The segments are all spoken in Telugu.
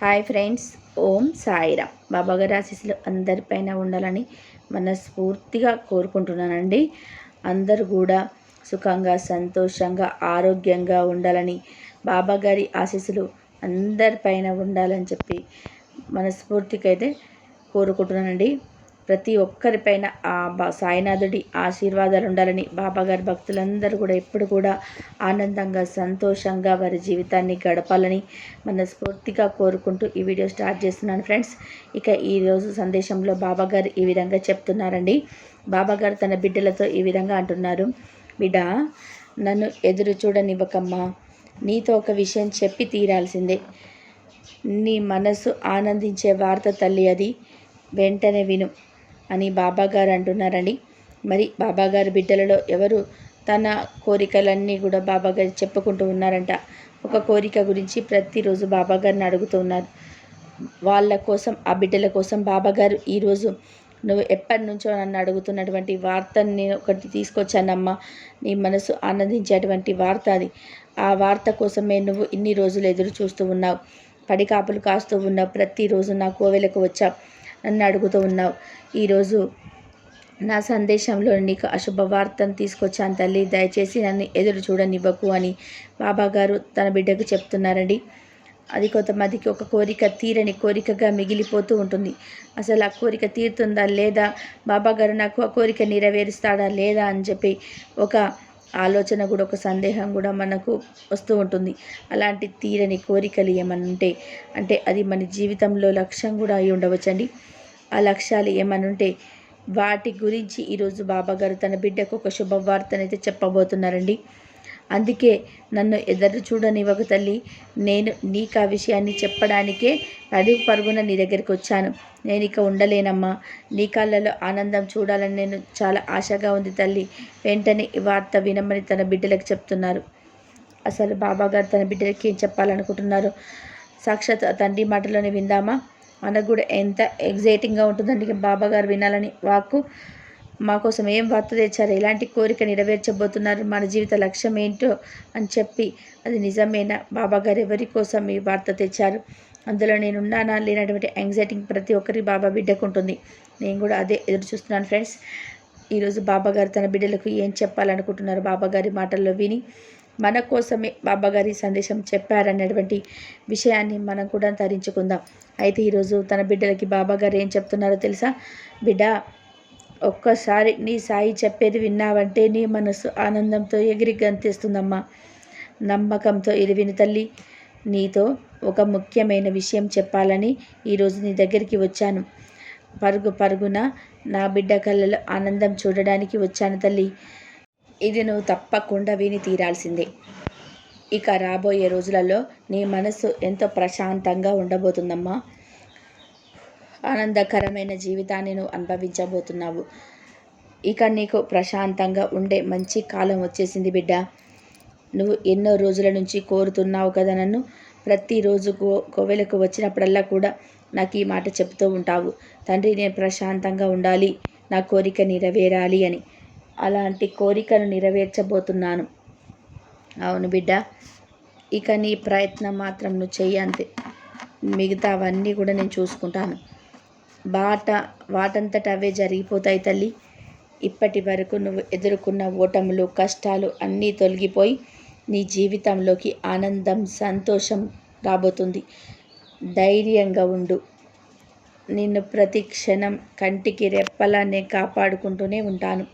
హాయ్ ఫ్రెండ్స్ ఓం సాయిరామ్. బాబాగారి ఆశీస్సులు అందరిపైన ఉండాలని మనస్ఫూర్తిగా కోరుకుంటున్నానండి. అందరూ కూడా సుఖంగా సంతోషంగా ఆరోగ్యంగా ఉండాలని బాబాగారి ఆశీస్సులు అందరిపైన ఉండాలని చెప్పి మనస్ఫూర్తికైతే కోరుకుంటున్నానండి. ప్రతి ఒక్కరిపైన ఆ సాయినాథుడి ఆశీర్వాదాలు ఉండాలని బాబాగారి భక్తులందరూ కూడా ఎప్పుడు కూడా ఆనందంగా సంతోషంగా వారి జీవితాన్ని గడపాలని మనస్ఫూర్తిగా కోరుకుంటూ ఈ వీడియో స్టార్ట్ చేస్తున్నాను ఫ్రెండ్స్. ఇక ఈరోజు సందేశంలో బాబాగారు ఈ విధంగా చెప్తున్నారండి. బాబాగారు తన బిడ్డలతో ఈ విధంగా అంటున్నారు. బిడ్డ నన్ను ఎదురు చూడనివ్వకమ్మా. నీతో ఒక విషయం చెప్పి తీరాల్సిందే. నీ మనసు ఆనందించే వార్త తల్లి అది. వెంటనే విను. అని బాబాగారు అంటున్నారండి మరి బాబాగారు బిడ్డలలో ఎవరు తన కోరికలన్నీ కూడా బాబాగారు చెప్పుకుంటూ ఉన్నారంట. ఒక కోరిక గురించి ప్రతిరోజు బాబాగారిని అడుగుతూ ఉన్నారు. వాళ్ళ కోసం ఆ బిడ్డల కోసం బాబాగారు ఈరోజు నువ్వు ఎప్పటి నుంచో నన్ను అడుగుతున్నటువంటి వార్తని నేను ఒకటి తీసుకొచ్చానమ్మా. నీ మనసు ఆనందించేటువంటి వార్త అది. ఆ వార్త కోసమే నువ్వు ఇన్ని రోజులు ఎదురు చూస్తూ ఉన్నావు. పడికాపులు కాస్తూ ఉన్నావు. ప్రతిరోజు నా కోవెలకు వచ్చావు. నన్ను అడుగుతూ ఉన్నావు. ఈరోజు నా సందేశంలో నీకు అశుభ వార్తను తీసుకొచ్చాను తల్లి. దయచేసి నన్ను ఎదురు చూడనివ్వకు అని బాబా గారు తన బిడ్డకు చెప్తున్నారండి. అది కొంతమందికి ఒక కోరిక తీరని కోరికగా మిగిలిపోతూ ఉంటుంది. అసలు ఆ కోరిక తీరుతుందా లేదా? బాబా గారు నాకు ఆ కోరిక నెరవేరుస్తాడా లేదా అని చెప్పి ఒక ఆలోచన కూడా ఒక సందేహం కూడా మనకు వస్తూ ఉంటుంది. అలాంటి తీరని కోరికలు ఏమనుంటే అంటే అది మన జీవితంలో లక్ష్యం కూడా అయి ఉండవచ్చండి. ఆ లక్ష్యాలు ఏమనుంటే వాటి గురించి ఈరోజు బాబాగారు తన బిడ్డకు ఒక శుభవార్తనైతే చెప్పబోతున్నారండి. అందుకే నన్ను ఎదురు చూడనివ్వక తల్లి. నేను నీకు ఆ విషయాన్ని చెప్పడానికే పరుగు పరుగున నీ దగ్గరికి వచ్చాను. నేను ఇక ఉండలేనమ్మా. నీ కళ్ళలో ఆనందం చూడాలని నేను చాలా ఆశగా ఉంది తల్లి. వెంటనే ఈ వార్త వినమని తన బిడ్డలకు చెప్తున్నారు. అసలు బాబాగారు తన బిడ్డలకి ఏం చెప్పాలనుకుంటున్నారు? సాక్షాత్ తండ్రి మాటలోనే విందామా? మనకు కూడా ఎంత ఎగ్జైటింగ్గా ఉంటుందండి బాబాగారు వినాలని వాక్కు మా కోసం ఏం వార్త తెచ్చారు? ఎలాంటి కోరిక నెరవేర్చబోతున్నారు? మన జీవిత లక్ష్యం ఏంటో అని చెప్పి. అది నిజమేనా? బాబాగారు ఎవరి కోసం ఈ వార్త తెచ్చారు? అందులో నేను ఉన్నానా లేనటువంటి యాంగ్జైటీ ప్రతి ఒక్కరి బాబా బిడ్డకు ఉంటుంది. నేను కూడా అదే ఎదురు చూస్తున్నాను ఫ్రెండ్స్ ఈరోజు బాబాగారు తన బిడ్డలకు ఏం చెప్పాలనుకుంటున్నారు బాబాగారి మాటల్లో విని మన కోసమే బాబాగారి సందేశం చెప్పారనేటువంటి విషయాన్ని మనం కూడా ధరించుకుందాం అయితే ఈరోజు తన బిడ్డలకి బాబాగారు ఏం చెప్తున్నారో తెలుసా? బిడ్డ ఒక్కసారి నీ సాయి చెప్పేది విన్నావంటే నీ మనసు ఆనందంతో ఎగిరి గంతిస్తుందమ్మా. నమ్మకంతో ఇది విని తల్లి నీతో ఒక ముఖ్యమైన విషయం చెప్పాలని ఈరోజు నీ దగ్గరికి వచ్చాను. పరుగు పరుగున నా బిడ్డ కళ్ళలో ఆనందం చూడడానికి వచ్చాను తల్లి. ఇది నువ్వు తప్పకుండా విని తీరాల్సిందే. ఇక రాబోయే రోజులలో నీ మనసు ఎంతో ప్రశాంతంగా ఉండబోతుందమ్మా. ఆనందకరమైన జీవితాన్ని నువ్వు అనుభవించబోతున్నావు. ఇక నీకు ప్రశాంతంగా ఉండే మంచి కాలం వచ్చేసింది బిడ్డ. నువ్వు ఎన్నో రోజుల నుంచి కోరుతున్నావు కదా నన్ను. ప్రతిరోజు కోవెలకు వచ్చినప్పుడల్లా కూడా నాకు ఈ మాట చెప్తూ ఉంటావు. తండ్రి నేను ప్రశాంతంగా ఉండాలి. నా కోరిక నెరవేరాలి అని. అలాంటి కోరికను నెరవేర్చబోతున్నాను. అవును బిడ్డ. ఇక నీ ప్రయత్నం మాత్రం నువ్వు చెయ్యంతే మిగతా అవన్నీ కూడా నేను చూసుకుంటాను. బాట వాటంతట అవే జరిగిపోతాయి తల్లి. ఇప్పటి వరకు నువ్వు ఎదుర్కొన్న ఓటములు కష్టాలు అన్నీ తొలగిపోయి నీ జీవితంలోకి ఆనందం సంతోషం రాబోతుంది. ధైర్యంగా ఉండు. నిన్ను ప్రతి క్షణం కంటికి రెప్పలా నేను కాపాడుకుంటూనే ఉంటాను.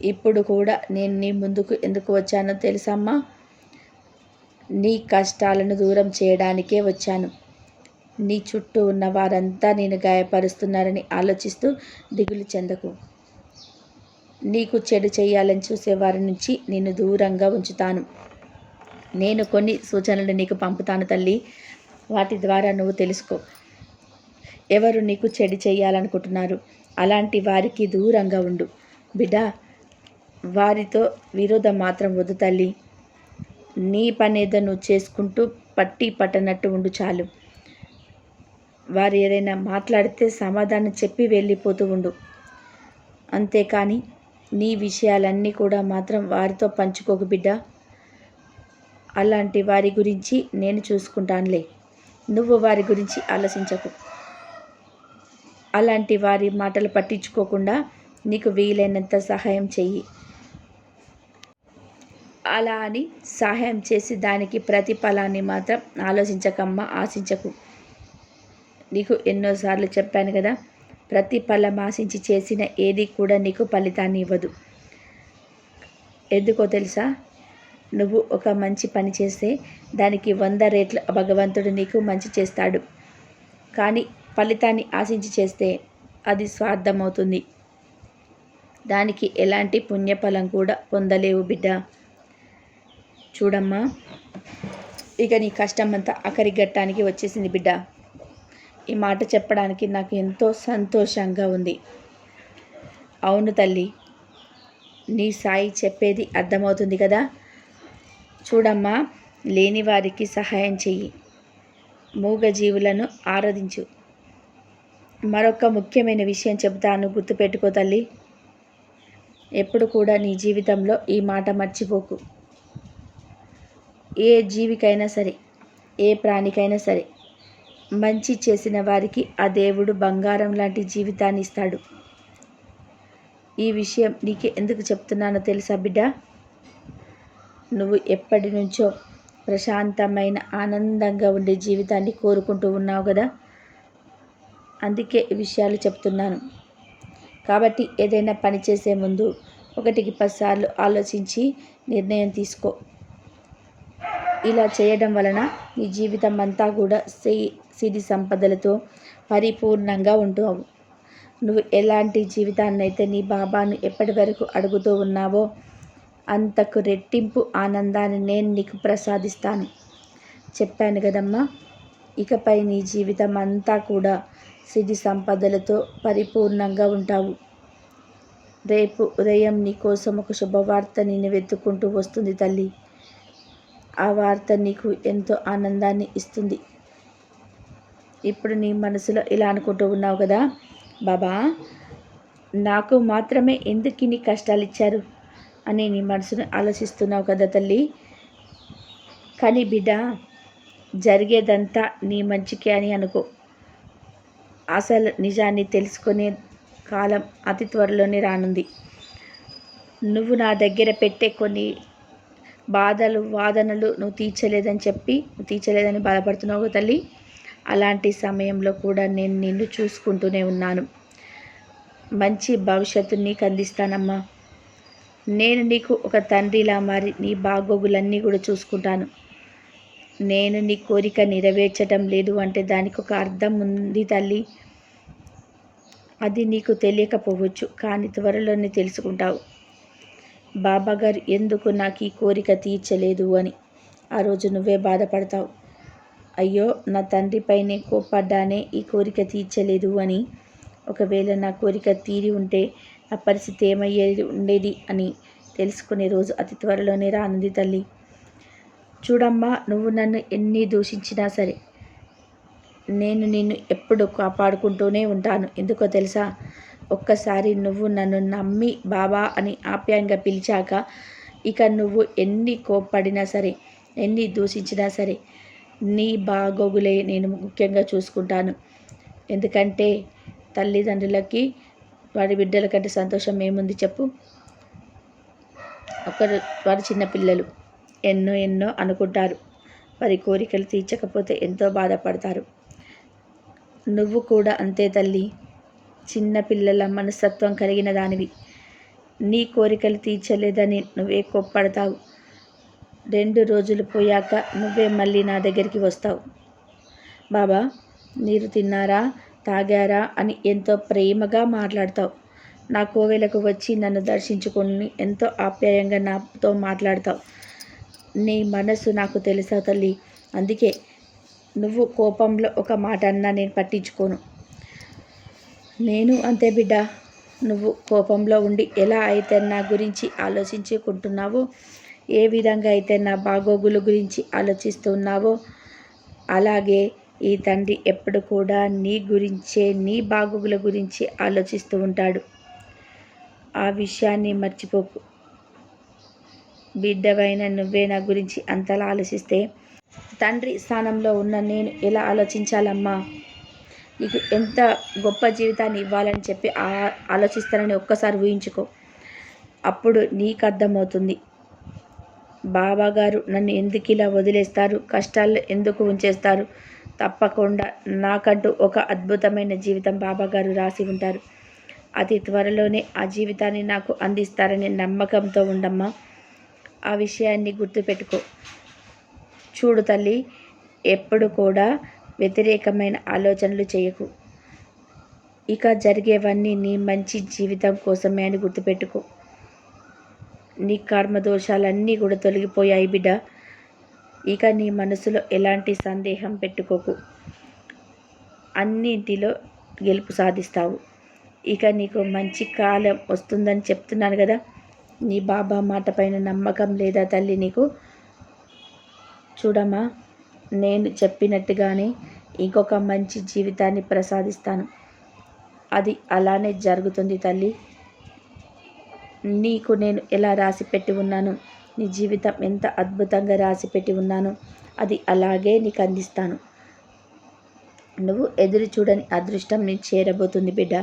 ఇప్పుడు కూడా నేను నీ ముందుకు ఎందుకు వచ్చానో తెలుసమ్మా? నీ కష్టాలను దూరం చేయడానికే వచ్చాను. నీ చుట్టూ ఉన్న వారంతా నేను గాయపరుస్తున్నారని ఆలోచిస్తూ దిగులు చెందకు. నీకు చెడు చేయాలని చూసే వారి నుంచి నేను దూరంగా ఉంచుతాను. నేను కొన్ని సూచనలు నీకు పంపుతాను తల్లి. వాటి ద్వారా నువ్వు తెలుసుకో. ఎవరు నీకు చెడు చేయాలనుకుంటున్నారు అలాంటి వారికి దూరంగా ఉండు. బిడ్డ వారితో విరోధం మాత్రం వద్దు తల్లి. నీ పనేదో నువ్వు చేసుకుంటూ పట్టి పట్టనట్టు ఉండు చాలు. వారు ఏదైనా మాట్లాడితే సమాధానం చెప్పి వెళ్ళిపోతూ ఉండు. అంతేకాని నీ విషయాలన్నీ కూడా మాత్రం వారితో పంచుకోకు బిడ్డ. అలాంటి వారి గురించి నేను చూసుకుంటానులే. నువ్వు వారి గురించి ఆలోచించకు. అలాంటి వారి మాటలు పట్టించుకోకుండా నీకు వీలైనంత సహాయం చెయ్యి. అలా అని సహాయం చేసి దానికి ప్రతిఫలాన్ని మాత్రం ఆలోచించకమ్మా ఆశించకు. నీకు ఎన్నోసార్లు చెప్పాను కదా ప్రతి ఫలం ఆశించి చేసిన ఏది కూడా నీకు ఫలితాన్ని ఇవ్వదు. ఎందుకో తెలుసా? నువ్వు ఒక మంచి పని చేస్తే దానికి వంద రేట్లు భగవంతుడు నీకు మంచి చేస్తాడు. కానీ ఫలితాన్ని ఆశించి చేస్తే అది స్వార్థమవుతుంది. దానికి ఎలాంటి పుణ్యఫలం కూడా పొందలేవు బిడ్డ. చూడమ్మా ఇక నీ కష్టం అంతా అకరి గట్టానికి వచ్చేసింది బిడ్డ. ఈ మాట చెప్పడానికి నాకు ఎంతో సంతోషంగా ఉంది. అవును తల్లి నీ సాయి చెప్పేది అర్థమవుతుంది కదా? చూడమ్మా లేని వారికి సహాయం చెయ్యి. మూగజీవులను ఆరాధించు. మరొక ముఖ్యమైన విషయం చెబుతాను గుర్తుపెట్టుకో తల్లి. ఎప్పుడు కూడా నీ జీవితంలో ఈ మాట మర్చిపోకు. ఏ జీవికైనా సరే ఏ ప్రాణికైనా సరే మంచి చేసిన వారికి ఆ దేవుడు బంగారం లాంటి జీవితాన్ని ఇస్తాడు. ఈ విషయం నీకు ఎందుకు చెప్తున్నానో తెలుసా బిడ్డ? నువ్వు ఎప్పటి నుంచో ప్రశాంతమైన ఆనందంగా ఉండే జీవితాన్ని కోరుకుంటూ ఉన్నావు కదా? అందుకే ఈ విషయాలు చెప్తున్నాను. కాబట్టి ఏదైనా పని చేసే ముందు ఒకటికి పదిసార్లు ఆలోచించి నిర్ణయం తీసుకో. ఇలా చేయడం వలన నీ జీవితం అంతా కూడా సిరి సంపదలతో పరిపూర్ణంగా ఉంటావు నువ్వు ఎలాంటి జీవితాన్నైతే నీ బాబాను ఎప్పటి వరకు అడుగుతూ ఉన్నావో అంతకు రెట్టింపు ఆనందాన్ని నేను నీకు ప్రసాదిస్తాను. చెప్పాను కదమ్మా ఇకపై నీ జీవితం అంతా కూడా సిరి సంపదలతో పరిపూర్ణంగా ఉంటావు. రేపు ఉదయం నీ కోసం ఒక శుభవార్త నేను వెతుక్కుంటూ వస్తుంది తల్లి. ఆ వార్త నీకు ఎంతో ఆనందాన్ని ఇస్తుంది. ఇప్పుడు నీ మనసులో ఇలా అనుకుంటూ ఉన్నావు కదా బాబా నాకు మాత్రమే ఎందుకు ఇన్ని కష్టాలు ఇచ్చారు అని నీ మనసును ఆలోచిస్తున్నావు కదా తల్లి. కానీ బిడ్డ జరిగేదంతా నీ మంచికే అని అనుకో. అసలు నిజాన్ని తెలుసుకునే కాలం అతి త్వరలోనే రానుంది. నువ్వు నా దగ్గర పెట్టే కొన్ని బాధలు వాదనలు నువ్వు తీర్చలేదని చెప్పి తీర్చలేదని బాధపడుతున్నావు తల్లి. అలాంటి సమయంలో కూడా నేను నిన్ను చూసుకుంటూనే ఉన్నాను. మంచి భవిష్యత్తు నీకు అందిస్తానమ్మా. నేను నీకు ఒక తండ్రిలా మారి నీ బాగోగులన్నీ కూడా చూసుకుంటాను. నేను నీ కోరిక నెరవేర్చడం లేదు అంటే దానికి ఒక అర్థం ఉంది తల్లి. అది నీకు తెలియకపోవచ్చు కానీ త్వరలోనే తెలుసుకుంటావు. బాబాగారు ఎందుకు నాకు ఈ కోరిక తీర్చలేదు అని. ఆ రోజు నువ్వే బాధపడతావు. అయ్యో నా తండ్రిపైనే కోప్పడ్డానే ఈ కోరిక తీర్చలేదు అని. ఒకవేళ నా కోరిక తీరి ఉంటే నా పరిస్థితి ఏమయ్యేది ఉండేది అని తెలుసుకునే రోజు అతి త్వరలోనే రానుంది తల్లి. చూడమ్మా నువ్వు నన్ను ఎన్ని దూషించినా సరే నేను నిన్ను ఎప్పుడు కాపాడుకుంటూనే ఉంటాను. ఎందుకో తెలుసా? ఒక్కసారి నువ్వు నన్ను నమ్మి బాబా అని ఆప్యాయంగా పిలిచాక ఇక నువ్వు ఎన్ని కోప్పడినా సరే ఎన్ని దూషించినా సరే నీ బాగోగులే నేను ముఖ్యంగా చూసుకుంటాను. ఎందుకంటే తల్లిదండ్రులకి వారి బిడ్డల కంటే సంతోషం ఏముంది చెప్పు? ఒకరు వారి చిన్నపిల్లలు ఎన్నో ఎన్నో అనుకుంటారు. వారి కోరికలు తీర్చకపోతే ఎంతో బాధపడతారు. నువ్వు కూడా అంతే తల్లి. చిన్నపిల్లల మనస్తత్వం కలిగిన దానివి. నీ కోరికలు తీర్చలేదని నువ్వే కోప్పడతావు. రెండు రోజులు పోయాక నువ్వే మళ్ళీ నా దగ్గరికి వస్తావు. బాబా నీరు తిన్నారా తాగారా అని ఎంతో ప్రేమగా మాట్లాడతావు. నా కోవెలకు వచ్చి నన్ను దర్శించుకొని ఎంతో ఆప్యాయంగా నాతో మాట్లాడతావు. నీ మనసు నాకు తెలుసా తల్లి? అందుకే నువ్వు కోపంలో ఒక మాట అన్నా నేను పట్టించుకోను. నేను అంతే బిడ్డ. నువ్వు కోపంలో ఉండి ఎలా అయితే నా గురించి ఆలోచించుకుంటున్నావో ఏ విధంగా అయితే నా బాగోగుల గురించి ఆలోచిస్తున్నావో అలాగే ఈ తండ్రి ఎప్పుడు కూడా నీ గురించే నీ బాగోగుల గురించి ఆలోచిస్తూ ఉంటాడు. ఆ విషయాన్ని మర్చిపోకు. బిడ్డవైన నువ్వే నా గురించి అంతలా ఆలోచిస్తే తండ్రి స్థానంలో ఉన్న నేను ఎలా ఆలోచించాలమ్మా? నీకు ఎంత గొప్ప జీవితాన్ని ఇవ్వాలని చెప్పి ఆ- ఆలోచిస్తానని ఒక్కసారి ఊహించుకో. అప్పుడు నీకు అర్థమవుతుంది. బాబాగారు నన్ను ఎందుకు ఇలా వదిలేస్తారు? కష్టాల్లో ఎందుకు ఉంచేస్తారు? తప్పకుండా నాకంటూ ఒక అద్భుతమైన జీవితం బాబాగారు రాసి ఉంటారు. అతి త్వరలోనే ఆ జీవితాన్ని నాకు అందిస్తారనే నమ్మకంతో ఉండమ్మా. ఆ విషయాన్ని గుర్తుపెట్టుకో. చూడు తల్లి ఎప్పుడు కూడా వ్యతిరేకమైన ఆలోచనలు చేయకు. ఇక జరిగేవన్నీ నీ మంచి జీవితం కోసమే అని గుర్తుపెట్టుకో. నీ కర్మదోషాలన్నీ కూడా తొలగిపోయాయి బిడ్డ. ఇక నీ మనసులో ఎలాంటి సందేహం పెట్టుకోకు. అన్నింటిలో గెలుపు సాధిస్తావు. ఇక నీకు మంచి కాలం వస్తుందని చెప్తున్నాను కదా. నీ బాబా మాట పైన నమ్మకం లేదా తల్లి నీకు? చూడమ్మా నేను చెప్పినట్టుగానే ఇంకొక మంచి జీవితాన్ని ప్రసాదిస్తాను. అది అలానే జరుగుతుంది తల్లి. నీకు నేను ఎలా రాసి పెట్టి ఉన్నాను? నీ జీవితం ఎంత అద్భుతంగా రాసి పెట్టి ఉన్నాను? అది అలాగే నీకు అందిస్తాను. నువ్వు ఎదురు చూడని అదృష్టం నీకు చేరబోతుంది బిడ్డ.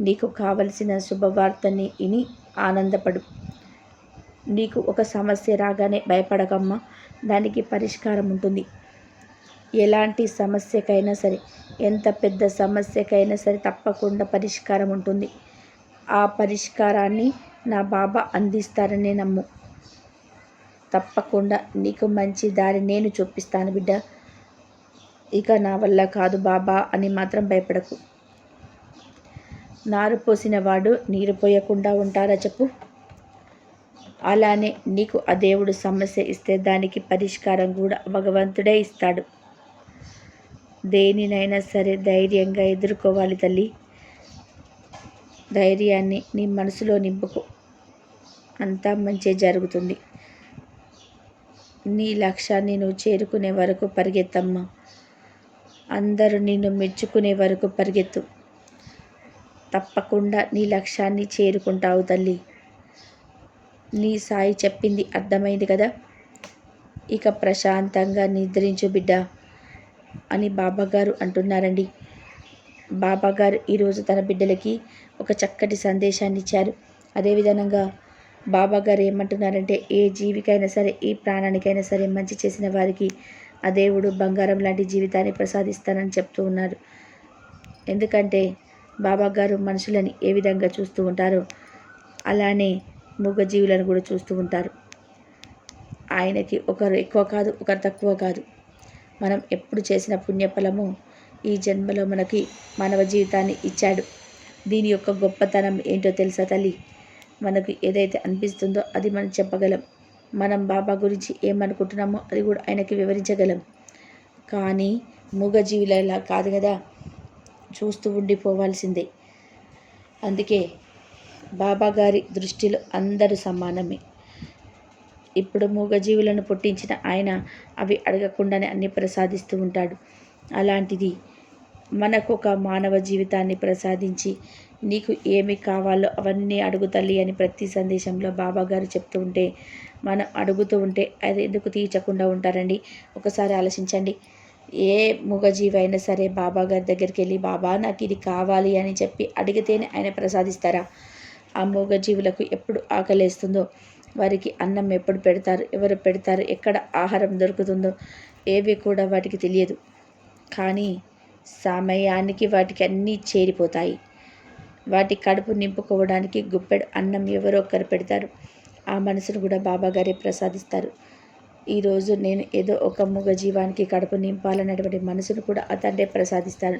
నీకు కావలసిన శుభవార్తని విని ఆనందపడు. నీకు ఒక సమస్య రాగానే భయపడకమ్మా. దానికి పరిష్కారం ఉంటుంది. ఎలాంటి సమస్యకైనా సరే ఎంత పెద్ద సమస్యకైనా సరే తప్పకుండా పరిష్కారం ఉంటుంది. ఆ పరిష్కారాన్ని నా బాబా అందిస్తారని నమ్ము. తప్పకుండా నీకు మంచి దారి నేను చూపిస్తాను బిడ్డ. ఇక నా వల్ల కాదు బాబా అని మాత్రం భయపడకు. నారు పోసిన వాడు నీరు పోయకుండా ఉంటారా చెప్పు? అలానే నీకు ఆ దేవుడు సమస్య ఇస్తే దానికి పరిష్కారం కూడా భగవంతుడే ఇస్తాడు. దేనినైనా సరే ధైర్యంగా ఎదుర్కోవాలి తల్లి. ధైర్యాన్ని నీ మనసులో నింపుకో. అంతా మంచి జరుగుతుంది. నీ లక్ష్యాన్ని నువ్వు చేరుకునే వరకు పరిగెత్తమ్మా. అందరూ నిన్ను మెచ్చుకునే వరకు పరిగెత్తు. తప్పకుండా నీ లక్ష్యాన్ని చేరుకుంటావు తల్లి. నీ సాయి చెప్పింది అర్థమైంది కదా? ఇక ప్రశాంతంగా నిద్రించు బిడ్డ. అని బాబాగారు అంటున్నారండి. బాబాగారు ఈరోజు తన బిడ్డలకి ఒక చక్కటి సందేశాన్ని ఇచ్చారు అదేవిధంగా బాబాగారు ఏమంటున్నారంటే ఏ జీవికైనా సరే ఏ ప్రాణానికైనా సరే మంచి చేసిన వారికి ఆ దేవుడు బంగారం లాంటి జీవితాన్ని ప్రసాదిస్తానని చెప్తూ ఉన్నారు. ఎందుకంటే బాబాగారు మనుషులని ఏ విధంగా చూస్తూ ఉంటారో అలానే మూగజీవులను కూడా చూస్తూ ఉంటారు. ఆయనకి ఒకరు ఎక్కువ కాదు ఒకరు తక్కువ కాదు. మనం ఎప్పుడు చేసిన పుణ్యఫలము ఈ జన్మలో మనకి మానవ జీవితాన్ని ఇచ్చాడు. దీని యొక్క గొప్పతనం ఏంటో తెలుసా తల్లి? మనకు ఏదైతే అనిపిస్తుందో అది మనం చెప్పగలం. మనం బాబా గురించి ఏమనుకుంటున్నామో అది కూడా ఆయనకి వివరించగలం. కానీ మూగజీవులలా కాదు కదా? చూస్తూ ఉండిపోవాల్సిందే. అందుకే బాబా గారి దృష్టిలో అందరూ సమానమే. ఇప్పుడు మూగజీవులను పుట్టించిన ఆయన అవి అడగకుండానే అన్ని ప్రసాదిస్తూ ఉంటాడు. అలాంటిది మనకు ఒక మానవ జీవితాన్ని ప్రసాదించి నీకు ఏమి కావాలో అవన్నీ అడుగు తల్లి అని ప్రతి సందేశంలో బాబా గారు చెప్తూ ఉంటే మనం అడుగుతూ ఉంటే అది ఎందుకు తీర్చకుండా ఉంటారండి? ఒకసారి ఆలోచించండి. ఏ మూగజీవి అయినా సరే బాబా గారి దగ్గరికి వెళ్ళి బాబా నాకు ఇది కావాలి అని చెప్పి అడిగితేనే ఆయన ప్రసాదిస్తారా? ఆ మూగజీవులకు ఎప్పుడు ఆకలేస్తుందో వారికి అన్నం ఎప్పుడు పెడతారు ఎవరు పెడతారు ఎక్కడ ఆహారం దొరుకుతుందో ఏవి కూడా వాటికి తెలియదు. కానీ సమయానికి వాటికి అన్నీ చేరిపోతాయి. వాటి కడుపు నింపుకోవడానికి గుప్పెడు అన్నం ఎవరో ఒకరు పెడతారు. ఆ మనసును కూడా బాబాగారే ప్రసాదిస్తారు. ఈరోజు నేను ఏదో ఒక మూగ జీవానికి కడుపు నింపాలన్నటువంటి మనసును కూడా అతడే ప్రసాదిస్తాను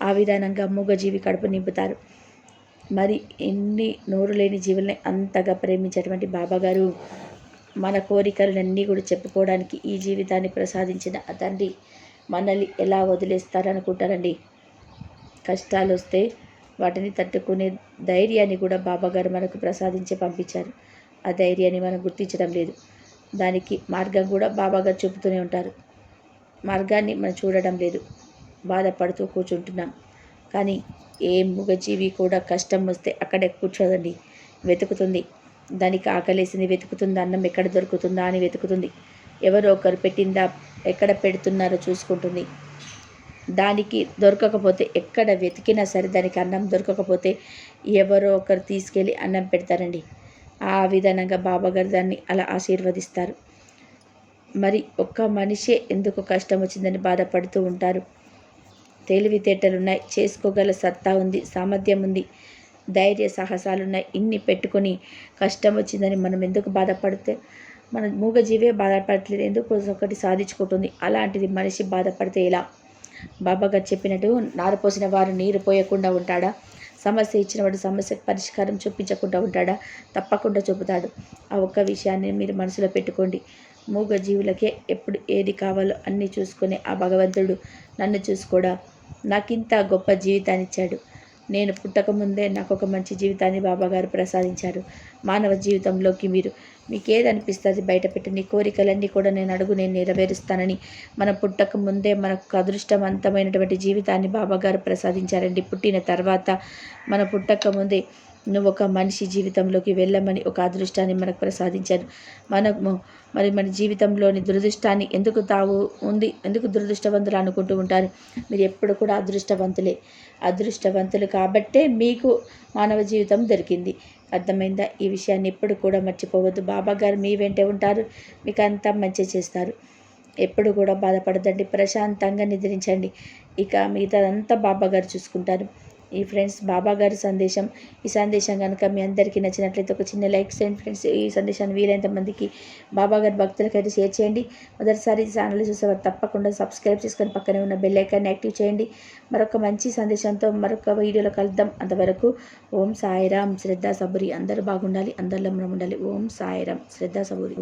ఆ విధానంగా మూగజీవి కడుపు నింపుతారు. మరి ఎన్ని నోరు లేని జీవుల్ని అంతగా ప్రేమించేటువంటి బాబాగారు? మన కోరికలన్నీ కూడా చెప్పుకోవడానికి ఈ జీవితాన్ని ప్రసాదించిన తండ్రి మనల్ని ఎలా వదిలేస్తారనుకుంటారండి. కష్టాలు వస్తే వాటిని తట్టుకునే ధైర్యాన్ని కూడా బాబాగారు మనకు ప్రసాదించి పంపించారు. ఆ ధైర్యాన్ని మనం గుర్తించడం లేదు. దానికి మార్గం కూడా బాబాగారు చెబుతూనే ఉంటారు. మార్గాన్ని మనం చూడడం లేదు. బాధపడుతూ కూర్చుంటున్నాం. కానీ ఏ మూగజీవి కూడా కష్టం వస్తే అక్కడే కూర్చోదండి. వెతుకుతుంది. దానికి ఆకలేసింది. వెతుకుతుంది. అన్నం ఎక్కడ దొరుకుతుందా అని వెతుకుతుంది. ఎవరో ఒకరు పెట్టిందా ఎక్కడ పెడుతున్నారో చూసుకుంటుంది. దానికి దొరకకపోతే ఎక్కడ వెతికినా సరే దానికి అన్నం దొరకకపోతే ఎవరో ఒకరు తీసుకెళ్ళి అన్నం పెడతారండి. ఆ విధానంగా బాబాగారు దాన్ని అలా ఆశీర్వదిస్తారు. మరి ఒక్క మనిషే ఎందుకు కష్టం వచ్చిందని బాధపడుతూ ఉంటారు? తెలివితేటలు ఉన్నాయి చేసుకోగల సత్తా ఉంది సామర్థ్యం ఉంది ధైర్య సాహసాలు ఉన్నాయి ఇన్ని పెట్టుకొని కష్టం వచ్చిందని మనం ఎందుకు బాధపడితే మన మూగజీవే బాధపడట్లేదు ఎందుకు ఒకటి సాధించుకుంటుంది? అలాంటిది మనిషి బాధపడితే ఎలా? బాబాగారు చెప్పినట్టు నారు పోసిన వారు నీరు పోయకుండా ఉంటాడా? సమస్య ఇచ్చినవాడు సమస్యకు పరిష్కారం చూపించకుండా ఉంటాడా? తప్పకుండా చూపుతాడు. ఆ ఒక్క విషయాన్ని మీరు మనసులో పెట్టుకోండి. మూగ జీవులకే ఎప్పుడు ఏది కావాలో అన్నీ చూసుకొని ఆ భగవంతుడు నన్ను చూసుకోడా? నాకింత గొప్ప జీవితాన్ని ఇచ్చాడు నేను పుట్టకముందే నాకు ఒక మంచి జీవితాన్ని బాబాగారు ప్రసాదించారు. మానవ జీవితంలోకి మీరు మీకు ఏది అనిపిస్తుంది బయట కోరికలన్నీ కూడా నేను అడుగు నేను నెరవేరుస్తానని మన పుట్టక ముందే మనకు అదృష్టవంతమైనటువంటి జీవితాన్ని బాబాగారు ప్రసాదించారండి. పుట్టిన తర్వాత మన పుట్టక ముందే నువ్వు ఒక మనిషి జీవితంలోకి వెళ్ళమని ఒక అదృష్టాన్ని మనకు ప్రసాదించారు. మనము మరి మన జీవితంలోని దురదృష్టాన్ని ఎందుకు తావు ఉంది? ఎందుకు దురదృష్టవంతులు అనుకుంటూ ఉంటారు? మీరు ఎప్పుడు కూడా అదృష్టవంతులే. అదృష్టవంతులు కాబట్టే మీకు మానవ జీవితం దొరికింది. అర్థమైందా? ఈ విషయాన్ని ఎప్పుడు కూడా మర్చిపోవద్దు. బాబా గారు మీ వెంటే ఉంటారు. మీకు అంతా మంచి చేస్తారు. ఎప్పుడు కూడా బాధపడదండి ప్రశాంతంగా నిద్రించండి. ఇక మిగతాదంతా బాబా గారు చూసుకుంటారు. ఈ ఫ్రెండ్స్ బాబా గారి సందేశం. ఈ సందేశం కనుక మీ అందరికీ నచ్చినట్లయితే ఒక చిన్న లైక్ చేయండి ఫ్రెండ్స్. ఈ సందేశాన్ని వీలైనంత మందికి బాబా గారి భక్తులకైతే షేర్ చేయండి. మొదటిసారి ఛానల్ చూసేవారు తప్పకుండా సబ్స్క్రైబ్ చేసుకొని పక్కనే ఉన్న బెల్ ఐకాన్ని యాక్టివ్ చేయండి. మరొక మంచి సందేశంతో మరొక వీడియోలో కలుద్దాం. అంతవరకు ఓం సాయిరామ్ శ్రద్ధా సబురి. అందరూ బాగుండాలి అందరిలో మనం ఉండాలి. ఓం సాయిరామ్ శ్రద్ధా సబురి.